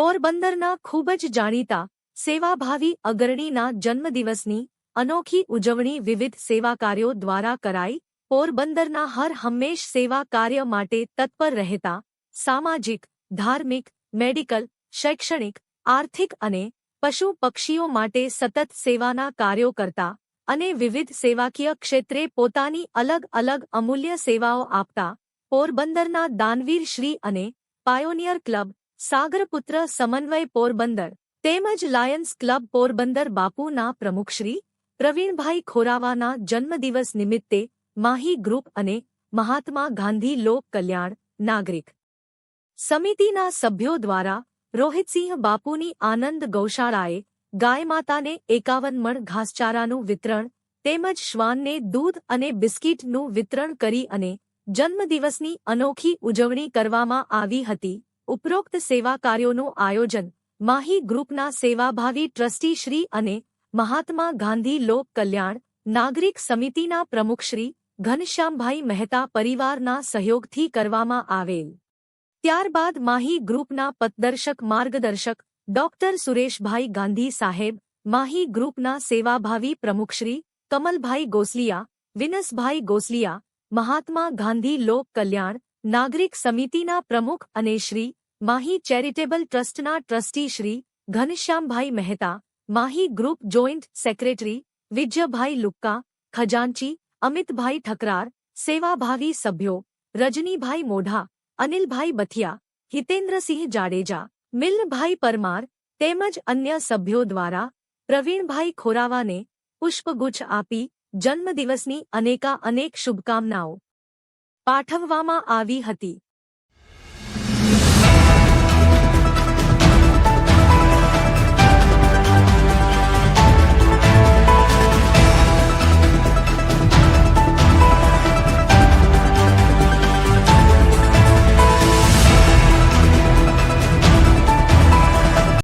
પોરબંદરના ખૂબ જ જાણીતા સેવાભાવી અગ્રણીના જન્મદિવસની અનોખી ઉજવણી વિવિધ સેવા કાર્યો દ્વારા કરાઈ. પોરબંદરના હર હંમેશ સેવા કાર્ય માટે તત્પર રહેતા સામાજિક, ધાર્મિક, મેડિકલ, શૈક્ષણિક, આર્થિક અને પશુ પક્ષીઓ માટે સતત સેવાના કાર્યો કરતા અને વિવિધ સેવાકીય ક્ષેત્રે પોતાની અલગ અલગ અમૂલ્ય સેવાઓ આપતા. પોરબંદરના દાનવીર શ્રી અને પાયોનિયર ક્લબ સાગરપુત્ર સમન્વય પોરબંદર તેમજ લાયન્સ ક્લબ પોરબંદર બાપુના પ્રમુખશ્રી પ્રવીણભાઈ ખોરાવાના જન્મદિવસ નિમિત્તે માહી ગ્રુપ અને મહાત્મા ગાંધી લોક કલ્યાણ નાગરિક સમિતિના સભ્યો દ્વારા રોહિતસિંહ બાપુની આનંદ ગૌશાળાએ ગાયમાતાને એકાવન મણ ઘાસચારાનું વિતરણ તેમજ શ્વાનને દૂધ અને બિસ્કીટનું વિતરણ કરી અને જન્મદિવસની અનોખી ઉજવણી કરવામાં આવી હતી. ઉપરોક્ત સેવા કાર્યોનું આયોજન, માહી ગ્રુપના સેવાભાવી ટ્રસ્ટી શ્રી અને મહાત્મા ગાંધી લોક કલ્યાણ, નાગરિક સમિતિના પ્રમુખશ્રી ઘનશ્યામભાઈ મહેતા પરિવારના સહયોગથી કરવામાં આવેલ. ત્યારબાદ માહી ગ્રુપના પથદર્શક માર્ગદર્શક ડોક્ટર સુરેશભાઈ ગાંધી સાહેબ, માહી ગ્રુપના સેવાભાવી પ્રમુખશ્રી કમલભાઈ ગોસલિયા, વિનસભાઈ ગોસલિયા, મહાત્મા ગાંધી લોક કલ્યાણ, નાગરિક સમિતિના પ્રમુખ અને શ્રી માહી ચેરિટેબલ ટ્રસ્ટના trustee Shri Ghanshyambhai Mehta, Mahi group joint secretary Vijaybhai Lukka, ખજાનચી, Amitbhai Thakrar, સેવાભાવી સભ્યો રજનીભાઈ મોઢા, અનિલભાઈ બથિયા, હિતેન્દ્રસિંહ જાડેજા, મિલનભાઈ પરમાર તેમજ અન્ય સભ્યો દ્વારા પ્રવીણભાઈ ખોરાવાને પુષ્પગુચ્છ આપી જન્મદિવસની અનેકા અનેક શુભકામનાઓ પાઠવવામાં આવી હતી.